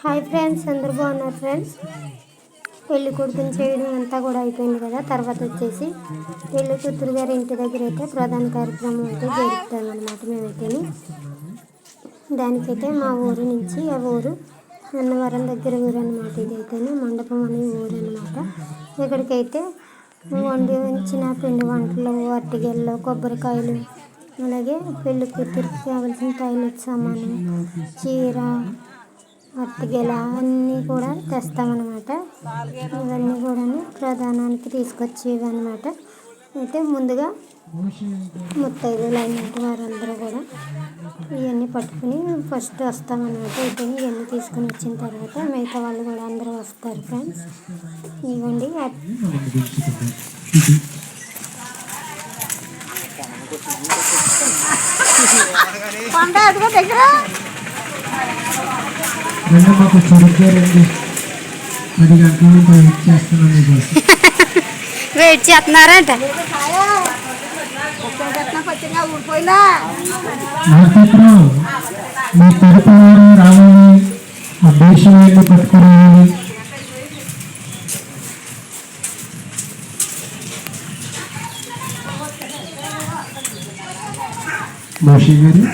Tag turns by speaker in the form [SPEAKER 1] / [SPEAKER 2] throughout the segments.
[SPEAKER 1] Hi friends అందరు బాగున్నారు friends పెళ్ళి కొడుకుని చేయడం అంతా కూడా అయిపోయింది కదా. తర్వాత వచ్చేసి పెళ్ళి కూతురు గారి ఇంటి దగ్గర అయితే ప్రధాన కార్యక్రమం అయితే జరుపుతామన్నమాట మేమైతే దానికైతే మా ఊరు నుంచి ఆ ఊరు అన్నవరం దగ్గర ఊరు అనమాట ఇదైతేనే. మండపం అనే ఊరు అనమాట ఇక్కడికైతే వండి ఉంచిన పిండి వంటలు అట్టిగెళ్ళు కొబ్బరికాయలు అలాగే పెళ్ళి కూతురికి కావాల్సిన టాయిలెట్ సామాను చీర అరటిగెల అన్నీ కూడా తెస్తామన్నమాట. ఇవన్నీ కూడా ప్రధానానికి తీసుకొచ్చేవి అనమాట అయితే ముందుగా ముత్తైదులు అయినట్టు వారందరూ కూడా ఇవన్నీ పట్టుకుని ఫస్ట్ వస్తామన్నమాట. అయితే ఇవన్నీ తీసుకుని వచ్చిన తర్వాత మిగతా వాళ్ళు కూడా అందరూ వస్తారు ఫ్రెండ్స్. ఇవ్వండి.
[SPEAKER 2] దగ్గర.
[SPEAKER 3] నిన్న మాకు చురుగ్గారండి పది గంటల నుంచి వెయిట్ చేస్తున్నాను మీకోసం
[SPEAKER 1] వెయిట్ చేస్తున్నారంట
[SPEAKER 2] వచ్చినా ఊడిపోయినా
[SPEAKER 3] నక్షత్రం మీ తరపు వారు రావాలి ఆ దేశాన్ని పట్టుకురావాలి మోషి గారు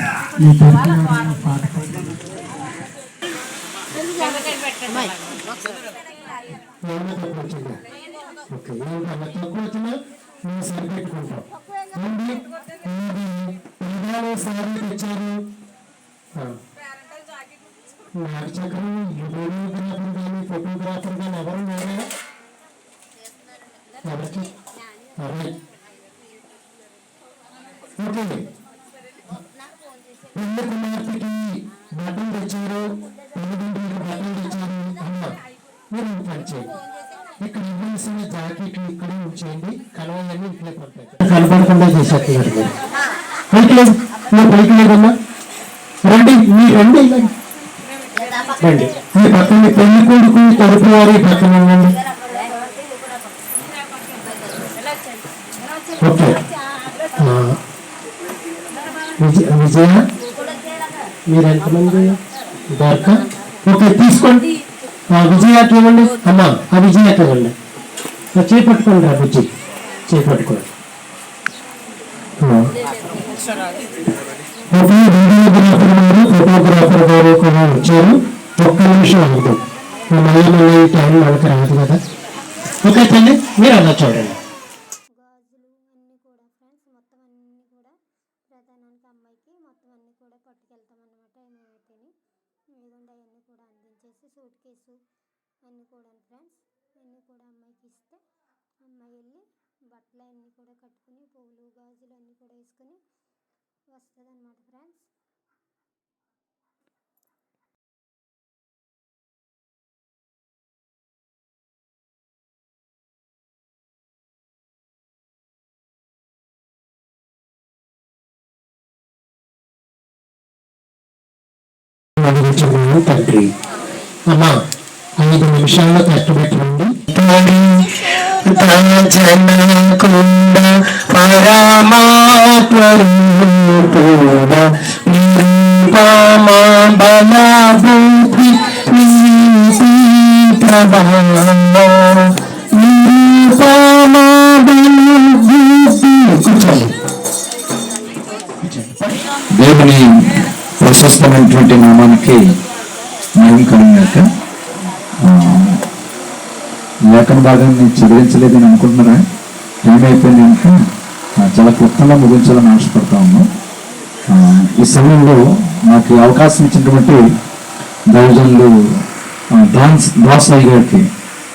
[SPEAKER 3] మీ తరపు వారు పాట ఓకే ఏమైనా తక్కువ వచ్చినా మేము సరిపెట్టుకుంటాం ఏంటి ఇవాళ సారీ తెచ్చారు ఆ. నాకు చక్రం వీడియోగ్రాఫర్ కానీ ఫోటోగ్రాఫర్ కానీ ఎవరు లేరా ఎవరికి అరే ఓకే కనపడకుండా చేసేస్తున్నారు మీరు పైకి లేదు నువ్వు పైకి లేదమ్మా రండి మీ రండి రండి మీ పక్కన పెళ్ళి కొడుకు తరపు వారి పక్కన ఉండండి ఓకే విజయ మీరు ఎంతమంది దొరక ఓకే తీసుకోండి ఆ విజయకి ఇవ్వండి అమ్మా ఆ విజయకి ఇవ్వండి చేపట్టుకోండి రా బుజ్జి చేపట్టుకోండి ఆ. ఓకే వీడియోగ్రాఫర్ గారు ఫోటోగ్రాఫర్ గారు కూడా వచ్చారు. ఒక్క నిమిషం అవుతాం మళ్ళీ టైం వాళ్ళకి రాదు కదా. ఓకే తల్లి మీరు అలా చూడండి.
[SPEAKER 1] గాజులు అన్నీ కూడా ఫ్రెండ్స్ మొత్తం అన్నీ కూడా ప్రధానానికి అమ్మాయికి మొత్తం అన్నీ కూడా పట్టుకెళ్తాం అన్నమాట మేమైతేని ఇదిగోండి అవన్నీ కూడా అందించేసి సూట్ కేసు అన్నీ కూడా ఫ్రెండ్స్ అన్నీ కూడా అమ్మాయికి ఇస్తే అమ్మాయి వెళ్ళి బట్టలు అన్నీ కూడా కట్టుకుని పువ్వులు గాజులు అన్నీ కూడా వేసుకుని వస్తుంది అనమాట ఫ్రెండ్స్.
[SPEAKER 3] తండ్రి అమ్మా ఐదు నిమిషాల్లో కష్టపెట్టండి జనకుండ పరమాత్మరూపుడ నిరూపమా బలభూతి ప్రభావ నిరూపమా
[SPEAKER 4] దేవుని ప్రశస్తమైనటువంటి నామానికి మహిమ లేఖన భాగాన్ని చదివించలేదని అనుకుంటున్నారా? టైం అయిపోయింది కనుక చాలా క్లుప్తంగా ముగించాలని ఆశపడతా ఉన్నాం ఈ సమయంలో నాకు అవకాశం ఇచ్చినటువంటి దైవజనులు డాన్స్ దాస్ గారికి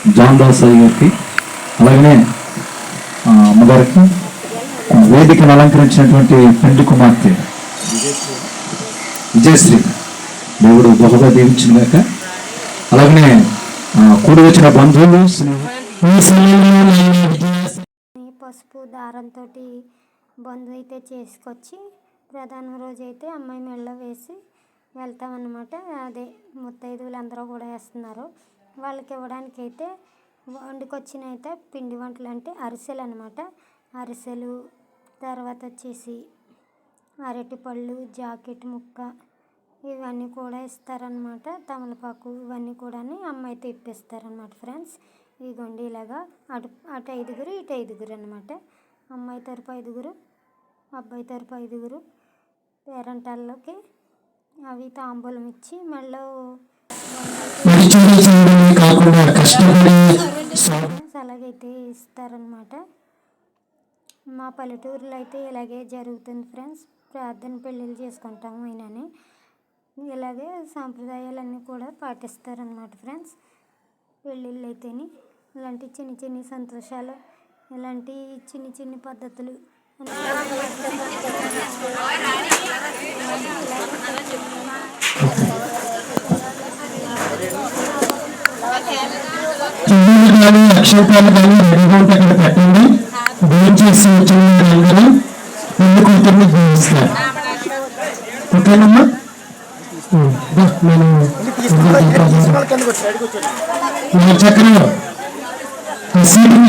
[SPEAKER 4] జాన్ దాస్ గారికి అలాగనే అమ్మగారికి వేదికను అలంకరించినటువంటి పెండి కుమార్తె విజయశ్రీ. దేవుడు బహుగా దీవించిందాక అలాగనే కూడి వచ్చిన బంధువులు
[SPEAKER 1] పసుపు దారంతో బంధు అయితే చేసుకొచ్చి ప్రధాన రోజు అయితే అమ్మాయి మెళ్ళ వేసి వెళ్తామన్నమాట. అదే ముత్తైదువులు అందరూ కూడా వేస్తున్నారు. వాళ్ళకి ఇవ్వడానికి అయితే వండుకొచ్చిన అయితే పిండి వంటలు అంటే అరిసెలు అనమాట అరిసెలు తర్వాత వచ్చేసి అరటిపళ్ళు జాకెట్ ముక్క ఇవన్నీ కూడా ఇస్తారనమాట తమలపాకు ఇవన్నీ కూడా అమ్మాయితో ఇప్పిస్తారనమాట ఫ్రెండ్స్. ఇదిగోండి ఇలాగా అటు అటు ఐదుగురు ఇటు ఐదుగురు అనమాట అమ్మాయి తరపు ఐదుగురు అబ్బాయి తరపు ఐదుగురు పేరెంటాల్లోకి అవి తాంబూలం ఇచ్చి మళ్ళీ ఫ్రెండ్స్ అలాగైతే ఇస్తారనమాట మా పల్లెటూరులో అయితే ఇలాగే జరుగుతుంది ఫ్రెండ్స్. ప్రార్థన పెళ్ళిళ్ళు చేసుకుంటాము అయినని. ఇలాగే సాంప్రదాయాలన్నీ కూడా పాటిస్తారనమాట ఫ్రెండ్స్. పెళ్ళిళ్ళు అయితేని ఇలాంటి చిన్న చిన్న సంతోషాలు ఇలాంటి చిన్ని చిన్ని పద్ధతులు
[SPEAKER 3] కానీ అక్షేపాలు కానీ రెడీగా ఉంటే అక్కడ పెట్టండి భోజనం చేసి వచ్చిన ముందు కూతుర్ని ఓకేనమ్మా ఉం, దా, నేను నా చక్రం ఆ సీటుని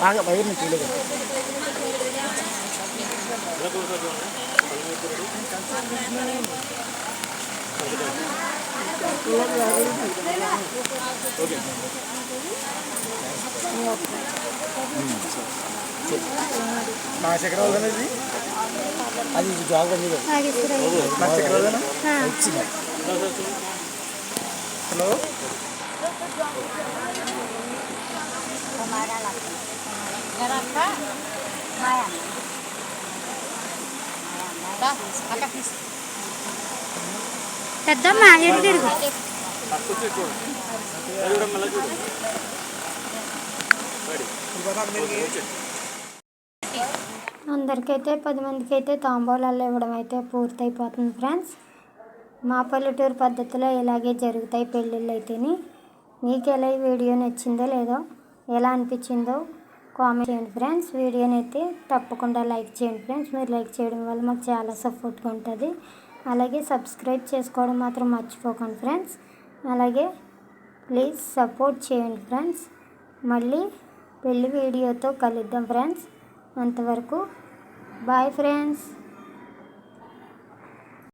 [SPEAKER 3] బాగా భయం
[SPEAKER 2] తెలియదు ఓకే
[SPEAKER 5] అది జాగ్ ఉంది హలో?
[SPEAKER 1] పెద్దమ్మ ఎటు తిరుగు. అందరికైతే పది మందికి అయితే తాంబూలాలు ఇవ్వడం అయితే పూర్తయిపోతుంది ఫ్రెండ్స్. మా పల్లెటూరు పద్ధతిలో ఇలాగే జరుగుతాయి పెళ్ళిళ్ళు అయితేని. మీకు ఎలా ఈ వీడియో నచ్చిందో లేదో ఎలా అనిపించిందో కామెంట్ చేయండి ఫ్రెండ్స్. వీడియోని అయితే తప్పకుండా లైక్ చేయండి ఫ్రెండ్స్. మీరు లైక్ చేయడం వల్ల మాకు చాలా సపోర్ట్గా ఉంటుంది. అలాగే సబ్స్క్రైబ్ చేసుకోవడం మాత్రం మర్చిపోకండి ఫ్రెండ్స్. అలాగే ప్లీజ్ సపోర్ట్ చేయండి ఫ్రెండ్స్. మళ్ళీ పెళ్ళి వీడియోతో కలుద్దాం ఫ్రెండ్స్. అంతవరకు బాయ్ ఫ్రెండ్స్.